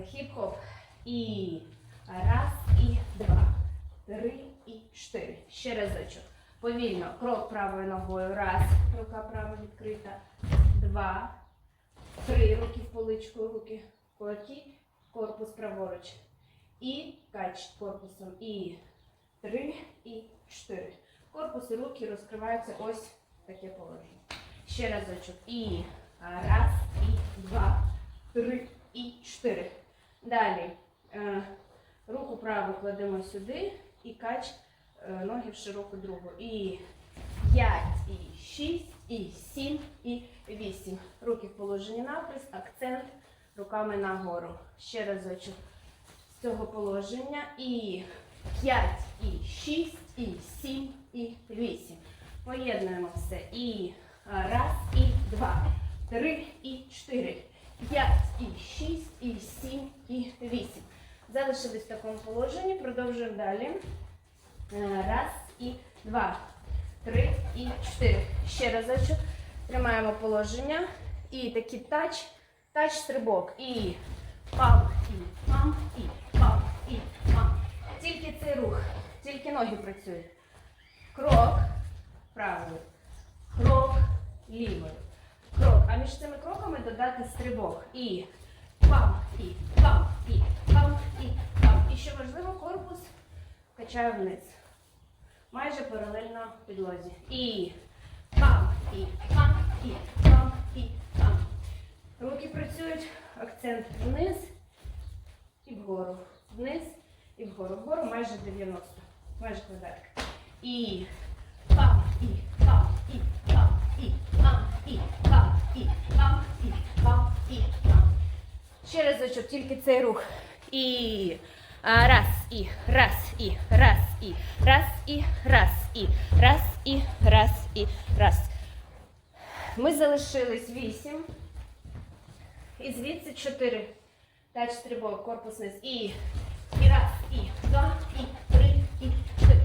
Хіп-хоп. І раз, і два, три, і чотири. Ще разочок. Повільно. Крок правою ногою. Раз. Рука права відкрита. Два. Три. Руки в поличку, руки в кулаки. Корпус праворуч. І кач корпусом. І три, і чотири. Корпус і руки розкриваються ось таке положення. Ще разочок. І раз, і два, три, і чотири. Далі е, руку праву кладемо сюди і кач е, ноги в широку другу. І 5, і 6, і 7, і 8. Руки в положенні навпис, акцент руками нагору. Ще разочок з цього положення. І 5, і 6, і 7, і 8. Поєднуємо все. І е, раз, і два, три, і чотири. 5, і 6, і 7, і 8. Залишились в такому положенні. Продовжуємо далі. Е, Раз, і два, три, і чотири. Ще разочок. Тримаємо положення. І такий тач, тач стрибок. І пам, і пам, і пам, і пам. Тільки цей рух, тільки ноги працюють. Крок правою. Крок лівою крок. А між цими кроками додати стрибок. І пам, і пам, і пам, і пам. І що важливо, корпус качаю вниз. Майже паралельно підлозі. І пам, і пам, і пам, і пам. Руки працюють, акцент вниз і вгору. Вниз і вгору. Вгору майже 90. Майже квадратик. І пам, і пам, Разочок, тільки цей рух. І раз, і раз, і раз, і раз, і раз, і раз, і раз, і раз. Ми залишились вісім. І звідси чотири. Тач стрибок, корпус низ. І, і раз, і два, і три, і чотири.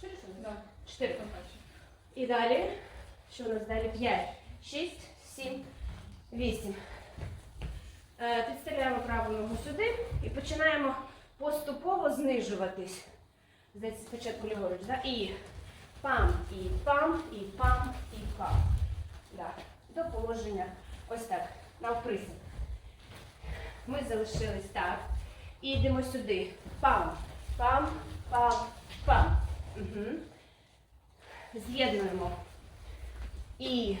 Чотири? ли? Чотири. І далі. Що у нас далі? П'ять, шість, сім, вісім. Е, Підставляємо праву ногу сюди і починаємо поступово знижуватись. Спочатку ліворуч, да? І пам, і пам, і пам, і пам. Да. До положення ось так, навприсід. Ми залишились так. І йдемо сюди. Пам, пам, пам, пам. Угу. З'єднуємо. І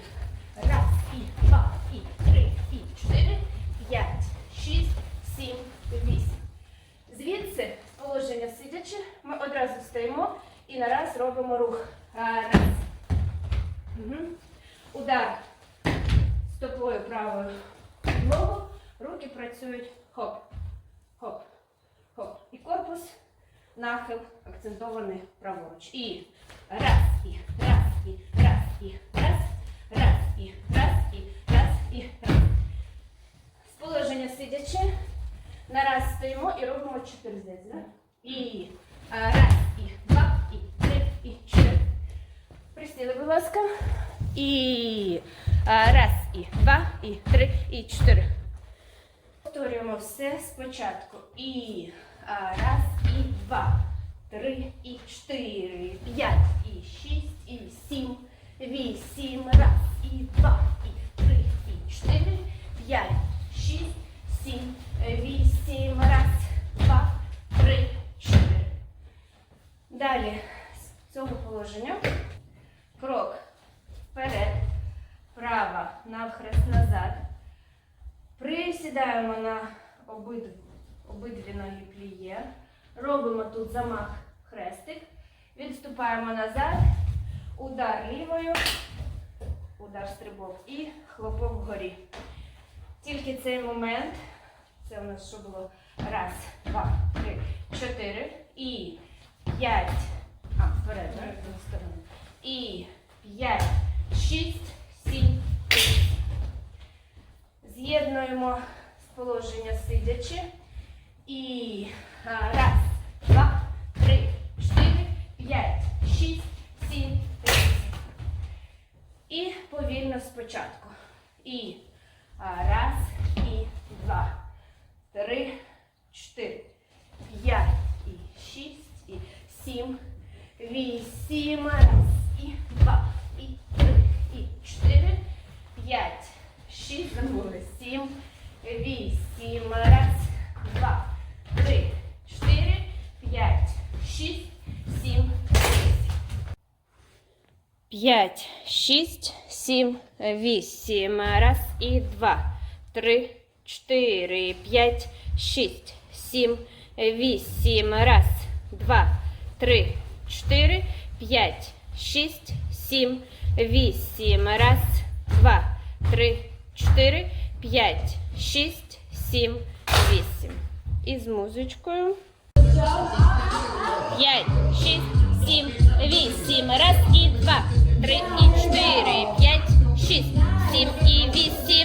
раз, і два, і три, і чотири, п'ять, шість, сім, вісім. Звідси, положення сидячи, ми одразу стоїмо і нараз робимо рух. Раз. Угу. Удар. Стопою правою ногу. Руки працюють. Хоп, хоп, хоп. І корпус нахил акцентований праворуч. І. Раз, і. Раз, і. Раз, і. Раз, раз, і. Раз, положення сидячи, нараз стоїмо і робимо чотири здається, да? І раз, і два, і три, і чотири. Присіли, будь ласка. І раз, і два, і три, і чотири. Повторюємо все спочатку. І раз, і два, три, і чотири, п'ять, і шість, і сім, вісім, раз, і два, крок вперед, права, навхрест назад. Присідаємо на обидві, обидві ноги пліє. Робимо тут замах хрестик. Відступаємо назад. Удар лівою, удар стрибок і хлопок вгорі. Тільки цей момент. Це у нас що було? Раз, два, три, чотири. І п'ять. А, вперед, І п'ять, шість, сім. З'єднуємо з положення сидячи. І раз, два, три, чотири, п'ять, шість, сім, вісім. Рівно спочатку. І раз, і два, три, чотири, п'ять, і шість, і сім, вісім, раз, і два, і три, і чотири, п'ять, шість, забули, сім, вісім, раз, два, три, чотири, п'ять, шість, сім, вісім. П'ять, шість, сім, вісім. Раз і два, три, чотири, п'ять, шість, сім, вісім. Раз, два, три, чотири, п'ять, шість, сім, вісім. Раз, два, три, чотири, п'ять, шість, сім, вісім. І з музичкою. П'ять, шість, сім, вісім. Раз і два, три і чотири, п'ять, шість, сім і вісім.